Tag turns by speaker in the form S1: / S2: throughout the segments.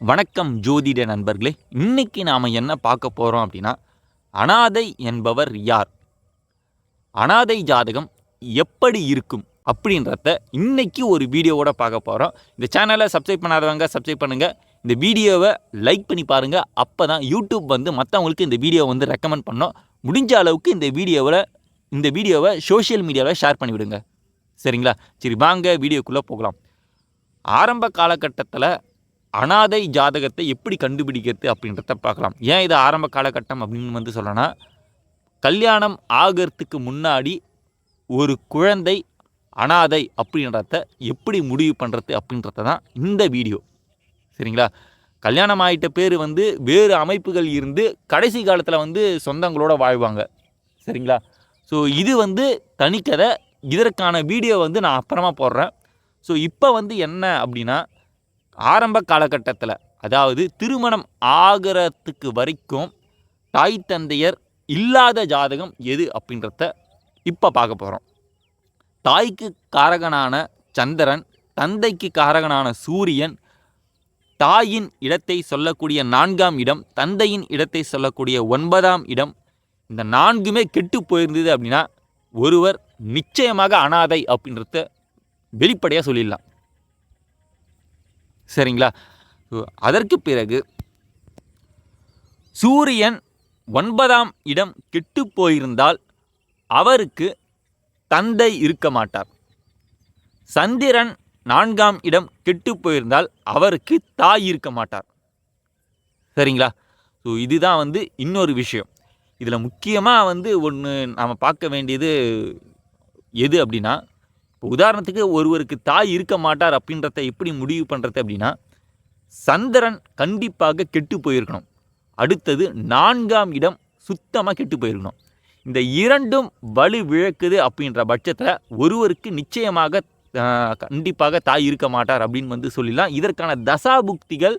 S1: வணக்கம் ஜோதிட நண்பர்களே இன்னைக்கு நாம் என்ன பார்க்க போகிறோம் அப்படின்னா அனாதை என்பவர் யார்? அனாதை ஜாதகம் எப்படி இருக்கும் அப்படின்றத இன்னைக்கு ஒரு வீடியோவோட பார்க்க போகிறோம் இந்த சேனலை சப்ஸ்கிரைப் பண்ணாதவங்க சப்ஸ்கிரைப் பண்ணுங்கள் இந்த வீடியோவை லைக் பண்ணி பாருங்கள் அப்போ தான் யூடியூப் வந்து மற்றவங்களுக்கு இந்த வீடியோ வந்து ரெக்கமெண்ட் பண்ணோம். முடிஞ்ச அளவுக்கு இந்த வீடியோவில் இந்த வீடியோவை சோஷியல் மீடியாவில் ஷேர் பண்ணிவிடுங்க. சரிங்களா? சரி வாங்க வீடியோக்குள்ளே போகலாம். ஆரம்ப காலகட்டத்தில் அனாதை ஜாதகத்தை எப்படி கண்டுபிடிக்கிறது அப்படின்றத பார்க்கலாம். ஏன் இது ஆரம்ப காலகட்டம் அப்படின்னு வந்து சொல்லனா கல்யாணம் ஆகிறதுக்கு முன்னாடி ஒரு குழந்தை அனாதை அப்படின்றத எப்படி முடிவு பண்ணுறது அப்படின்றத தான் இந்த வீடியோ. சரிங்களா? கல்யாணம் ஆகிட்ட பேர் வந்து வேறு அமைப்புகள் இருந்து கடைசி காலத்தில் வந்து சொந்தங்களோட வாழ்வாங்க. சரிங்களா? ஸோ இது வந்து தனிக்கதை. இதற்கான வீடியோ வந்து நான் அப்புறமா போடுறேன். ஸோ இப்போ வந்து என்ன அப்படின்னா ஆரம்ப காலகட்டத்தில் அதாவது திருமணம் ஆகிறதுக்கு வரைக்கும் தாய் தந்தையர் இல்லாத ஜாதகம் எது அப்படின்றத இப்போ பார்க்க போகிறோம் தாய்க்கு காரகனான சந்திரன் தந்தைக்கு காரகனான சூரியன் தாயின் இடத்தை சொல்லக்கூடிய நான்காம் இடம் தந்தையின் இடத்தை சொல்லக்கூடிய ஒன்பதாம் இடம் இந்த நான்குமே கெட்டு போயிருந்தது அப்படின்னா ஒருவர் நிச்சயமாக அனாதை அப்படின்றத வெளிப்படையாக சொல்லிடலாம். சரிங்களா? அதற்கு பிறகு சூரியன் ஒன்பதாம் இடம் கெட்டு போயிருந்தால் அவருக்கு தந்தை இருக்க மாட்டார். சந்திரன் நான்காம் இடம் கெட்டு போயிருந்தால் அவருக்கு தாய் இருக்க மாட்டார். சரிங்களா? ஸோ இதுதான் வந்து இன்னொரு விஷயம். இதில் முக்கியமாக வந்து ஒன்று நாம் பார்க்க வேண்டியது எது அப்படின்னா உதாரணத்துக்கு ஒருவருக்கு தாய் இருக்க மாட்டார் அப்படின்றத எப்படி முடிவு பண்ணுறது அப்படின்னா சந்திரன் கண்டிப்பாக கெட்டு போயிருக்கணும். அடுத்தது நான்காம் இடம் சுத்தமாக கெட்டு போயிருக்கணும். இந்த இரண்டும் வலு விழக்குது அப்படின்ற பட்சத்தில் ஒருவருக்கு நிச்சயமாக கண்டிப்பாக தாய் இருக்க மாட்டார் அப்படின்னு வந்து சொல்லிடலாம். இதற்கான தசாபுக்திகள்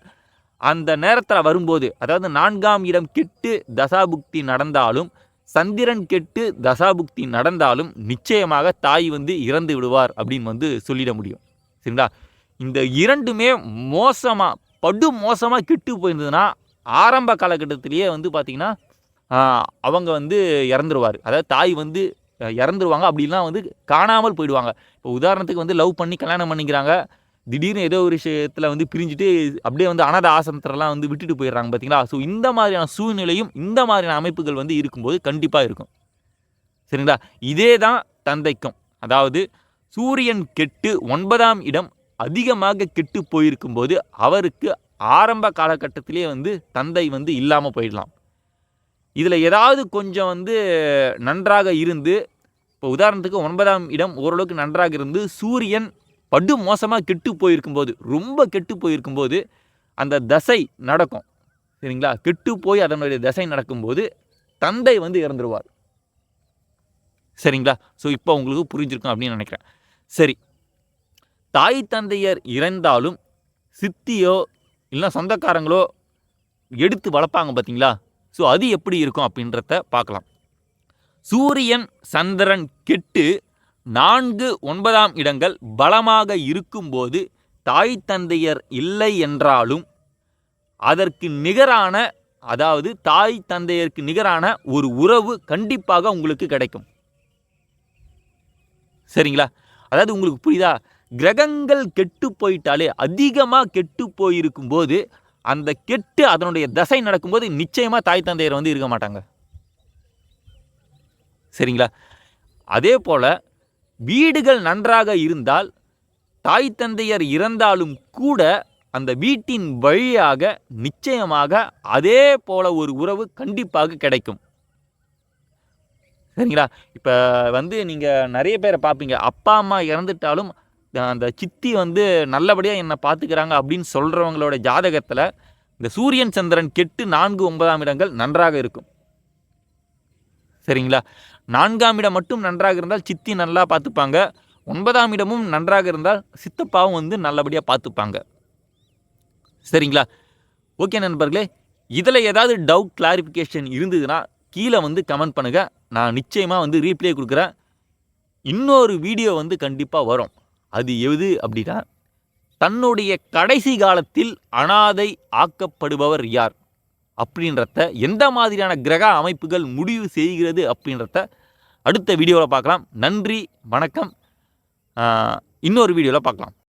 S1: அந்த நேரத்தில் வரும்போது அதாவது நான்காம் இடம் கெட்டு தசாபுக்தி நடந்தாலும் சந்திரன் கெட்டு தசாபுக்தி நடந்தாலும் நிச்சயமாக தாய் வந்து இறந்து விடுவார் அப்படின்னு வந்து சொல்லிட முடியும். சரிங்களா? இந்த இரண்டுமே மோசமாக படு மோசமாக கெட்டு போயிருந்ததுன்னா ஆரம்ப காலகட்டத்திலேயே வந்து பார்த்திங்கன்னா அவங்க வந்து இறந்துருவார். அதாவது தாய் வந்து இறந்துருவாங்க. அப்படிலாம் வந்து காணாமல் போயிடுவாங்க. இப்போ உதாரணத்துக்கு வந்து லவ் பண்ணி கல்யாணம் பண்ணிக்கிறாங்க. திடீர்னு ஏதோ ஒரு விஷயத்தில் வந்து பிரிஞ்சுட்டு அப்படியே வந்து அனாத ஆசிரமத்திலலாம் வந்து விட்டுட்டு போயிடுறாங்க பார்த்தீங்களா ஸோ இந்த மாதிரியான சூழ்நிலையும் இந்த மாதிரியான அமைப்புகள் வந்து இருக்கும்போது கண்டிப்பாக இருக்கும். சரிங்களா? இதே தான் தந்தைக்கும். அதாவது சூரியன் கெட்டு ஒன்பதாம் இடம் அதிகமாக கெட்டு போயிருக்கும்போது அவருக்கு ஆரம்ப காலகட்டத்திலே வந்து தந்தை வந்து இல்லாமல் போயிடலாம். இதில் ஏதாவது கொஞ்சம் வந்து நன்றாக இருந்து இப்போ உதாரணத்துக்கு ஒன்பதாம் இடம் ஓரளவுக்கு நன்றாக இருந்து சூரியன் படு மோசமாக கெட்டு போயிருக்கும்போது ரொம்ப கெட்டு போயிருக்கும்போது அந்த தசை நடக்கும். சரிங்களா? கெட்டு போய் அதனுடைய தசை நடக்கும்போது தந்தை வந்து இறந்துருவார். சரிங்களா? ஸோ இப்போ உங்களுக்கு புரிஞ்சிருக்கும் அப்படின்னு நினைக்கிறேன். சரி. தாய் தந்தையர் இறந்தாலும் சித்தியோ இல்லை சொந்தக்காரங்களோ எடுத்து வளர்ப்பாங்க பார்த்தீங்களா? ஸோ அது எப்படி இருக்கும் அப்படின்றத பார்க்கலாம். சூரியன் சந்திரன் கெட்டு நான்கு ஒன்பதாம் இடங்கள் பலமாக இருக்கும்போது தாய் தந்தையர் இல்லை என்றாலும் அதற்கு நிகரான அதாவது தாய் தந்தையருக்கு நிகரான ஒரு உறவு கண்டிப்பாக உங்களுக்கு கிடைக்கும். சரிங்களா? அதாவது உங்களுக்கு புரியுதா? கிரகங்கள் கெட்டு போயிட்டாலே அதிகமாக கெட்டு போயிருக்கும் போது அந்த கெட்டு அதனுடைய தசை நடக்கும்போது நிச்சயமாக தாய் தந்தையர் வந்து இருக்க மாட்டாங்க. சரிங்களா? அதே போல் வீடுகள் நன்றாக இருந்தால் தாய் தந்தையர் இறந்தாலும் கூட அந்த வீட்டின் வழியாக நிச்சயமாக அதே போல ஒரு உறவு கண்டிப்பாக கிடைக்கும். சரிங்களா? இப்போ வந்து நீங்கள் நிறைய பேரை பார்ப்பீங்க. அப்பா அம்மா இறந்துட்டாலும் அந்த சித்தி வந்து நல்லபடியாக என்னை பார்த்துக்கிறாங்க அப்படின்னு சொல்கிறவங்களோட ஜாதகத்தில் இந்த சூரியன் சந்திரன் கெட்டு நான்கு ஒன்பதாம் இடங்கள் நன்றாக இருக்கும். சரிங்களா? நான்காம் இடம் மட்டும் நன்றாக இருந்தால் சித்தி நல்லா பார்த்துப்பாங்க. ஒன்பதாம் இடமும் நன்றாக இருந்தால் சித்தப்பாவும் வந்து நல்லபடியாக பார்த்துப்பாங்க. சரிங்களா? ஓகே நண்பர்களே இதில் ஏதாவது டவுட் கிளாரிஃபிகேஷன் இருந்ததுன்னா கீழே வந்து கமெண்ட் பண்ணுங்கள் நான் நிச்சயமாக வந்து ரீப்ளே கொடுக்குறேன். இன்னொரு வீடியோ வந்து கண்டிப்பாக வரும். அது எது அப்படின்னா தன்னுடைய கடைசி காலத்தில் அனாதை ஆக்கப்படுபவர் யார்? அப்படின்றத எந்த மாதிரியான கிரக அமைப்புகள் முடிவு செய்கிறது அப்படின்றத அடுத்த வீடியோவில் பார்க்கலாம். நன்றி வணக்கம். இன்னொரு வீடியோவில் பார்க்கலாம்.